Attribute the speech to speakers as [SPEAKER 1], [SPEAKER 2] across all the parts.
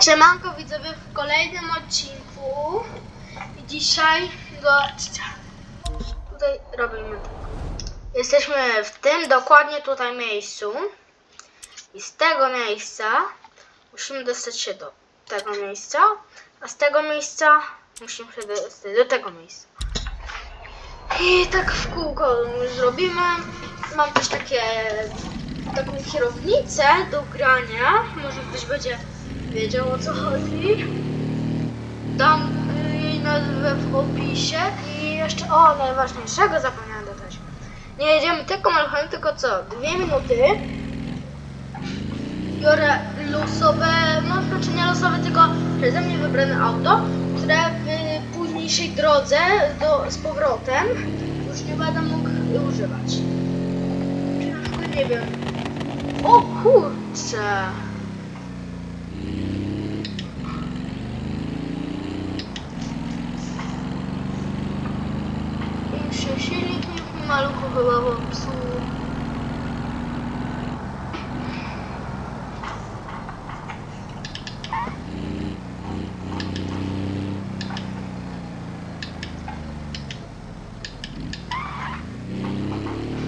[SPEAKER 1] Siemanko widzowie w kolejnym odcinku dzisiaj zobaczcie tutaj robimy tak. Jesteśmy w tym dokładnie tutaj miejscu i z tego miejsca musimy dostać się do tego miejsca, a z tego miejsca musimy się dostać do tego miejsca. I tak w kółko zrobimy. Mam też takie taką kierownicę do grania. Może ktoś będzie wiedział o co chodzi. Dam jej nazwę w opisie. I jeszcze o najważniejszego zapomniałem dodać. Nie jedziemy tylko maluchem, tylko co? Dwie minuty. Biorę losowe, no znaczy nie losowe, tylko przeze mnie wybrane auto, które w późniejszej drodze do, z powrotem już nie będę mógł używać. Czyli na przykład nie wiem. O kurczę! I się silnik popsuł.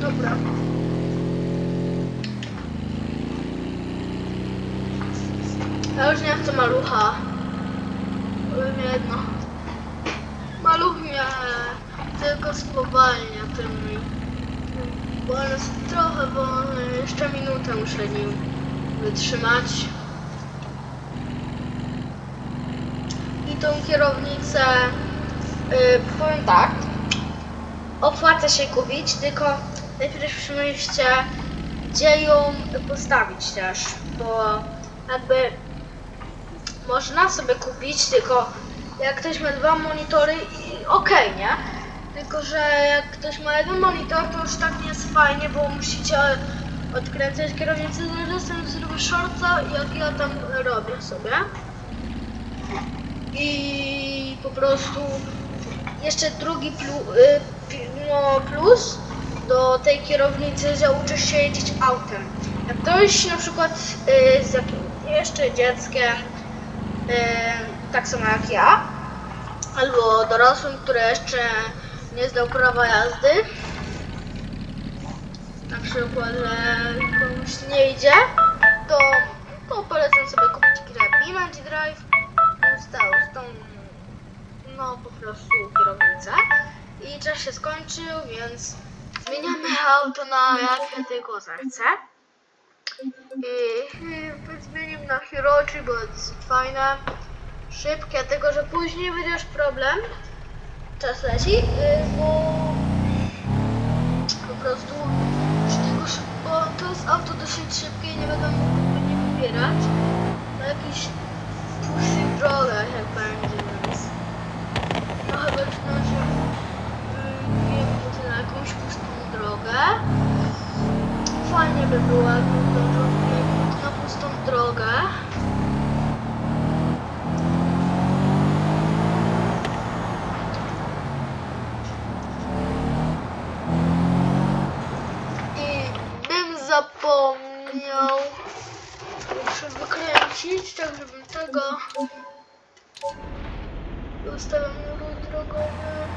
[SPEAKER 1] Dobra. Ja już nie chcę malucha. Powiem jedno. Maluch mnie tylko spowalnia tym. Bo trochę wolny. Jeszcze minutę muszę nim wytrzymać. I tą kierownicę yy, powiem tak. Opłaca się kupić, tylko najpierw przemyślcie gdzie ją postawić też, bo jakby można sobie kupić, tylko jak ktoś ma dwa monitory, i okej, nie? Tylko, że jak ktoś ma jeden monitor, to już tak nie jest fajnie, bo musicie odkręcać kierownicę, tam zrobię shorta, jak ja tam robię sobie. I po prostu jeszcze drugi plu, y, no, plus do tej kierownicy, że uczysz się jeździć autem. Jak ktoś na przykład y, z jakim jeszcze dzieckiem, y, tak samo jak ja, albo dorosłym, który jeszcze nie zdał prawa jazdy, na przykład, że komuś nie idzie, to, to polecam sobie kupić grę Beamanty Drive z tą, z tą no po prostu kierownicę i czas się skończył, więc zmieniamy auto na jakie tylko zechcę. I, i zmienimy na Hirochi, bo jest fajne, szybkie, tylko że później będzie już problem. Czas leci, y, bo po prostu tego bo to jest auto dosyć szybkie nie będę mógł nie wybierać na jakichś pustych drogach jak będzie, więc no chyba już na że nie wiem, na jakąś pustą drogę. Fajnie by było, jakby na pustą drogę. I bym muszę wykręcić, tak żebym tego ustawiam ruch drogowy.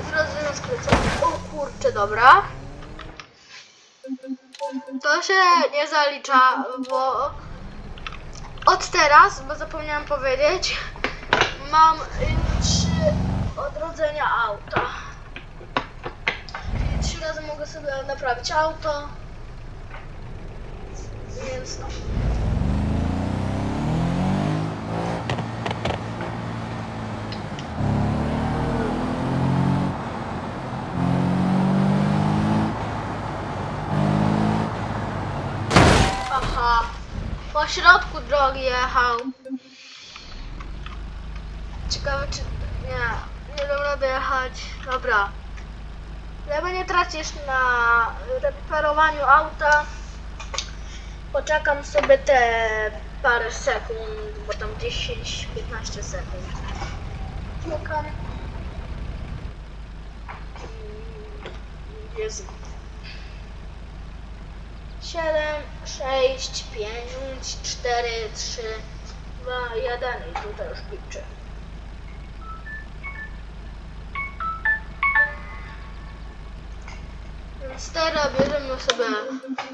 [SPEAKER 1] Od razu rozkręcam. O kurczę, dobra. To się nie zalicza, bo od teraz, bo zapomniałam powiedzieć, mam trzy odrodzenia auta. Trzy razy mogę sobie naprawić auto. Więc. Aha. Po środku drogi jechał. Ciekawe czy... Nie, nie dam rady jechać. Dobra. Nie tracisz na reperowaniu auta, Poczekam sobie te parę sekund, bo tam 10-15 sekund. Czekam. Jest 7, 6, 5, 4, 3, 2, 1 i tutaj już piszę. 4 bierzemy sobie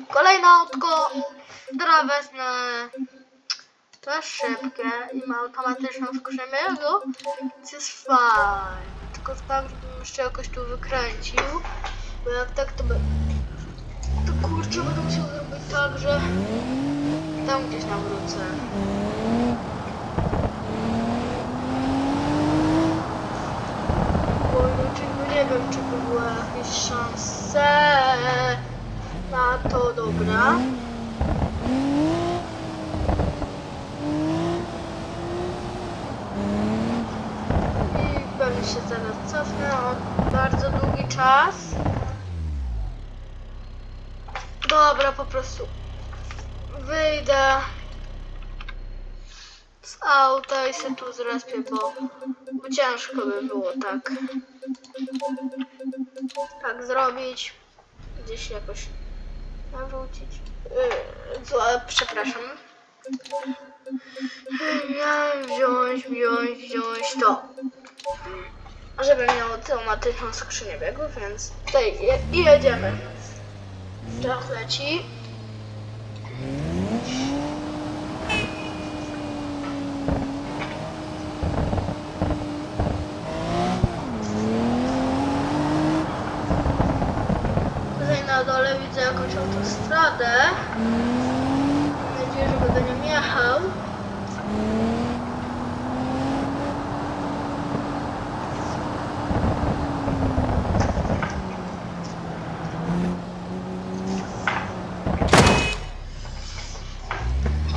[SPEAKER 1] kolejne autko, które wezmę to jest szybkie i ma automatyczną skrzynię, więc jest fajnie. Tylko tak, żebym jeszcze jakoś tu wykręcił, bo jak tak to by... To kurczę, będę musiał zrobić tak, że tam gdzieś nawrócę. Nie wiem, czy by były jakieś szanse na to, dobra. I pewnie się zaraz cofnę o bardzo długi czas. Dobra, po prostu wyjdę z auta i się tu zrespię, bo, bo ciężko by było tak tak zrobić. Gdzieś jakoś nawrócić. Yy, przepraszam. Miałem wziąć, wziąć, wziąć to. Żeby miało automatyczną skrzynię biegu, więc tutaj je, jedziemy. Czas leci. Tutaj na dole widzę jakąś autostradę. Mam nadzieję, że będę nią jechał.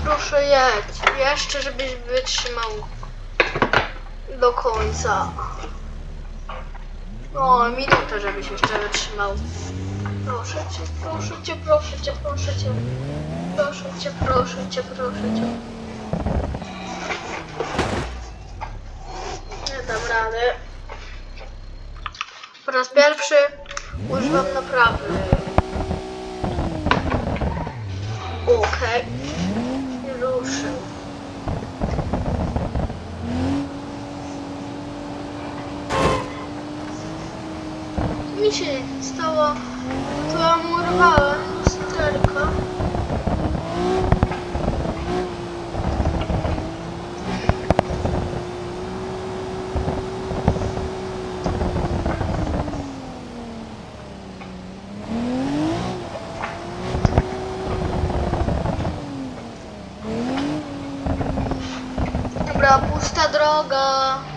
[SPEAKER 1] Proszę jedź. Jeszcze, żebyś wytrzymał do końca. O, minutę, żebyś jeszcze wytrzymał. Proszę cię, proszę cię, proszę cię, proszę cię. Proszę cię, proszę cię, proszę cię. Nie dam rady. Po raz pierwszy używam naprawy. Okej. Okay. Ruszył. Mi się stało. To ja murowałem lusterko. Dobra, pusta droga.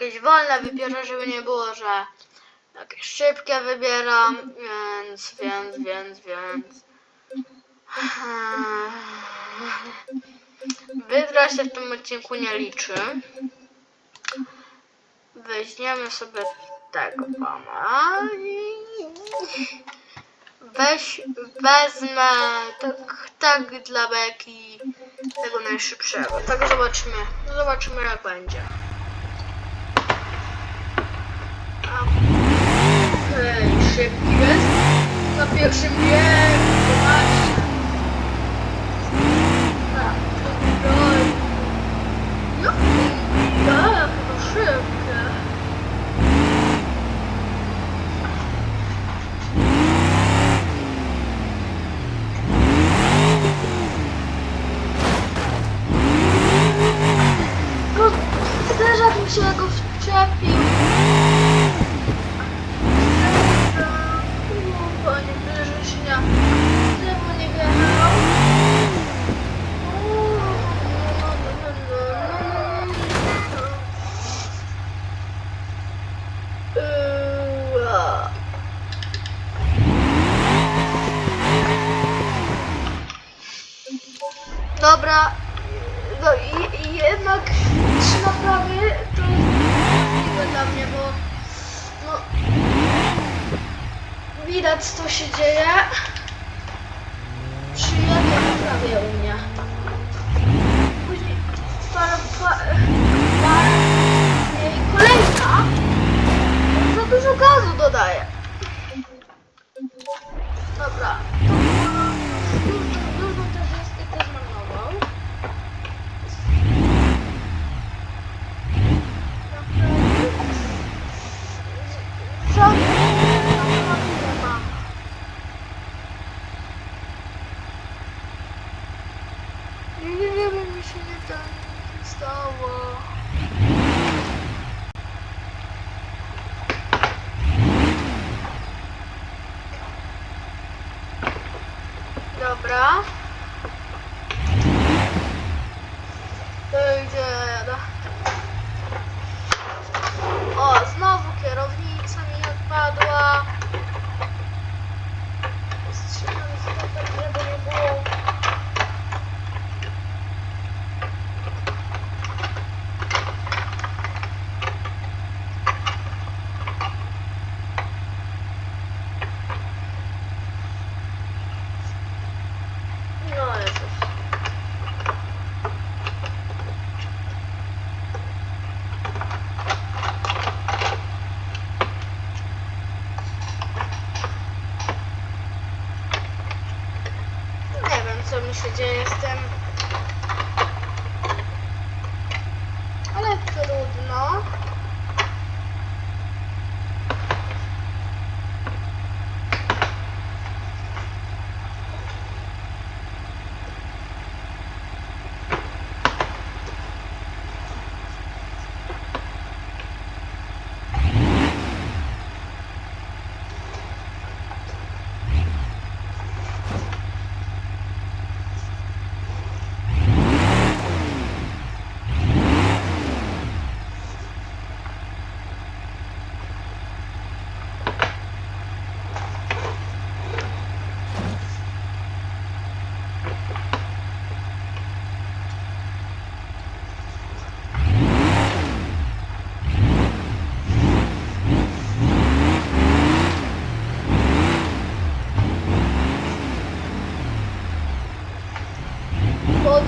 [SPEAKER 1] Jakieś wolne wybierę, żeby nie było, że jakieś szybkie wybieram, więc, więc, więc, więc. Wydra się w tym odcinku nie liczy. Weźmiemy sobie tego pana i weź, wezmę tak, tak dla beki tego najszybszego. Tak zobaczymy. Zobaczymy jak będzie. Okej, szybki jest. Na pierwszym biegu, zobaczcie. No, tak, to szybkie. No, zderzak mi się go wczepił.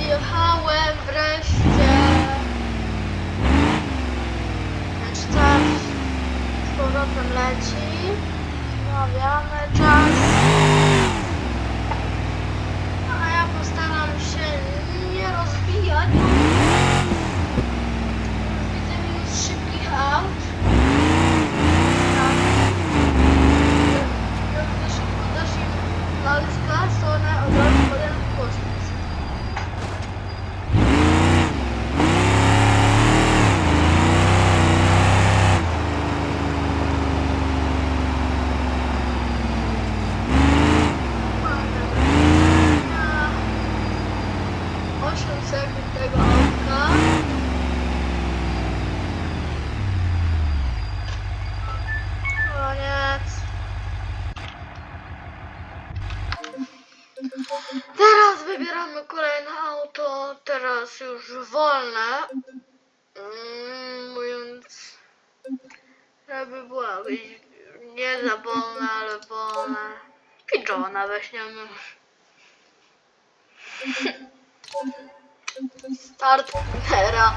[SPEAKER 1] Odjechałem wreszcie. lecz start z powrotem leci. Zmawiamy czas. która by była nie za wolna, ale wolna. Pidgeona weźmiemy. Start Nera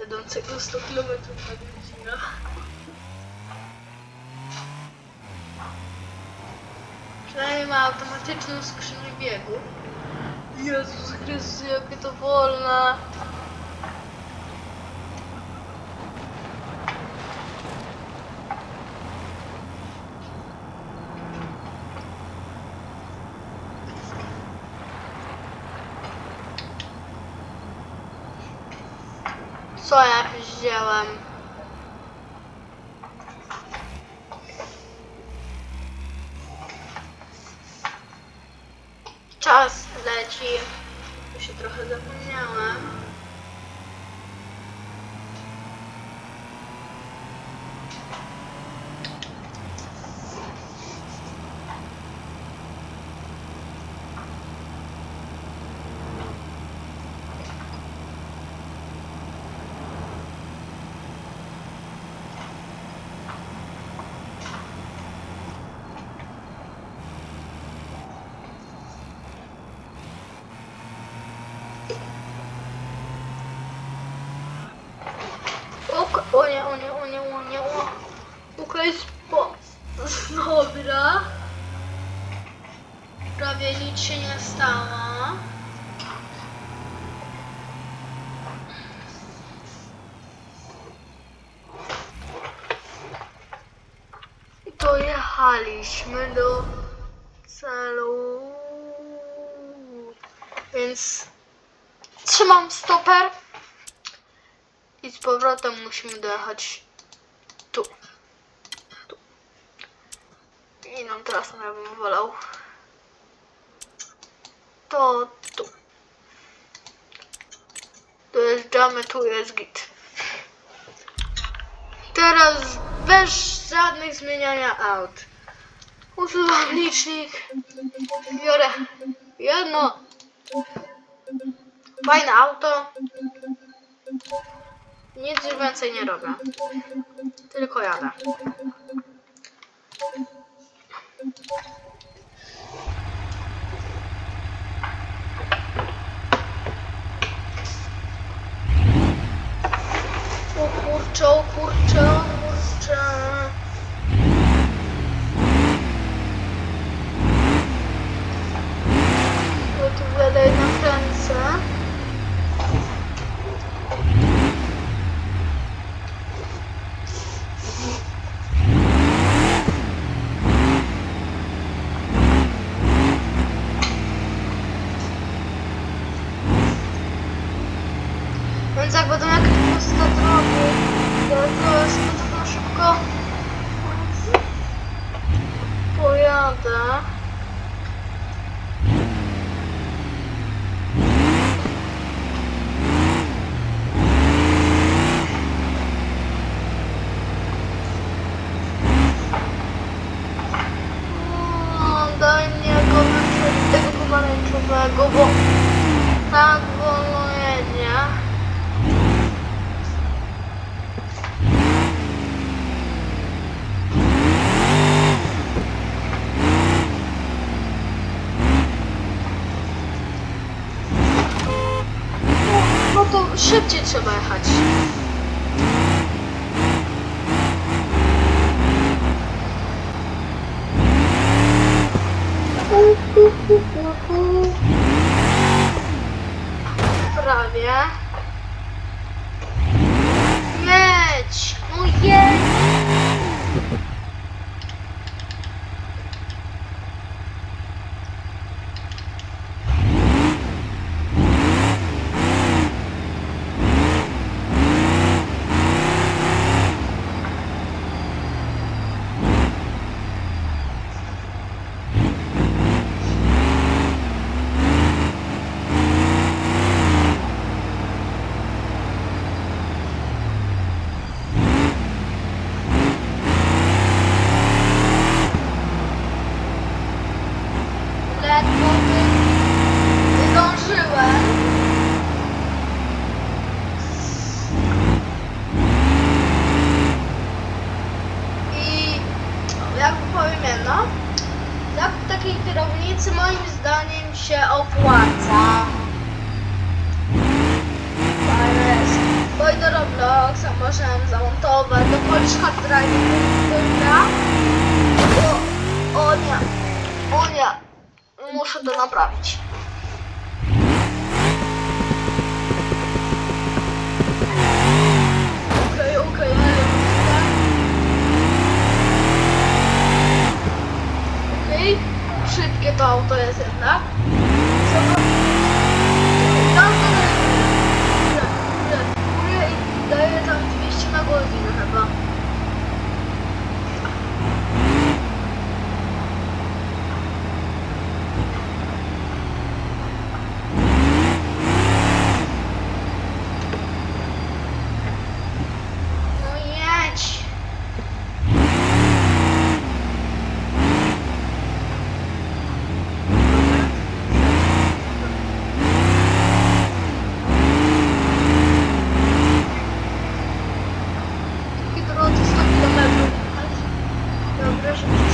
[SPEAKER 1] jadącego 100 km na godzinę. Przynajmniej ma automatyczną skrzynię biegu. Jezus Chrystus, jakie to wolne! dotarliśmy do celu. Więc trzymam stoper i z powrotem musimy dojechać tu. tu. I nam teraz ja bym wolał. To tu. Dojeżdżamy, tu jest git. Teraz bez żadnych zmieniania aut. Używam licznik. Biorę jedno. Fajne auto. Nic więcej nie robię. Tylko jadę. O kurczę, o kurczę. 好的。auto autodesentar граждан.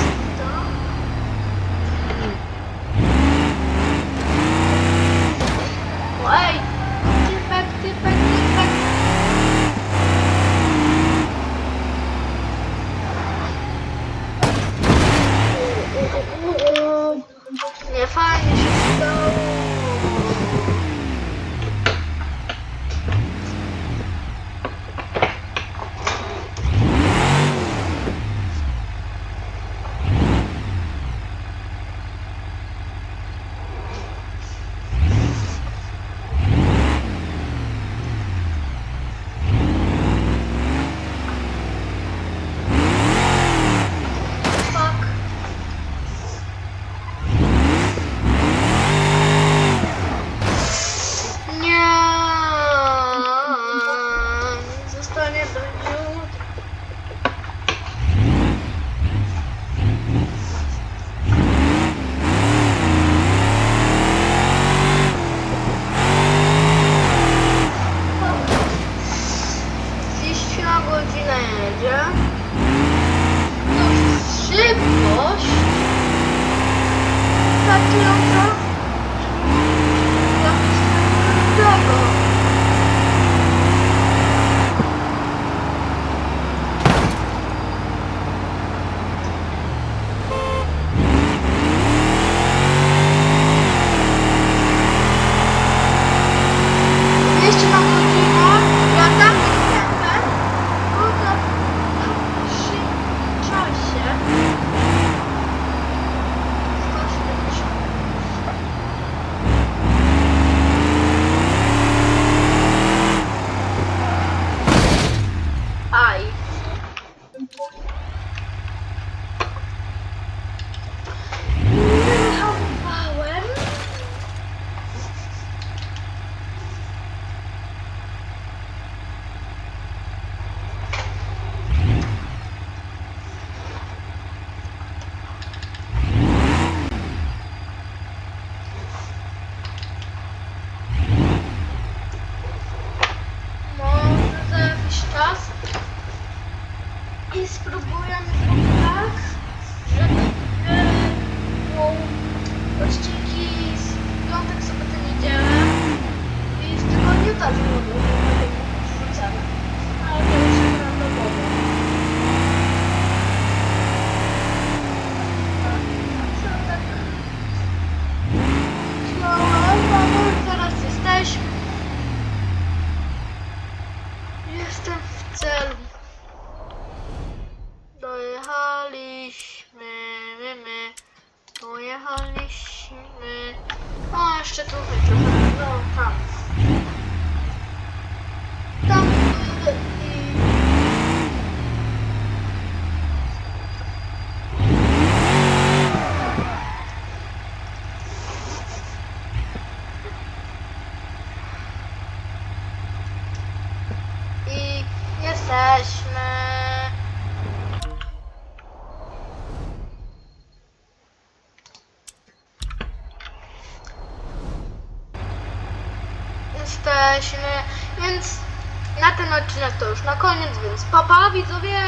[SPEAKER 1] To już na koniec, więc papa widzowie!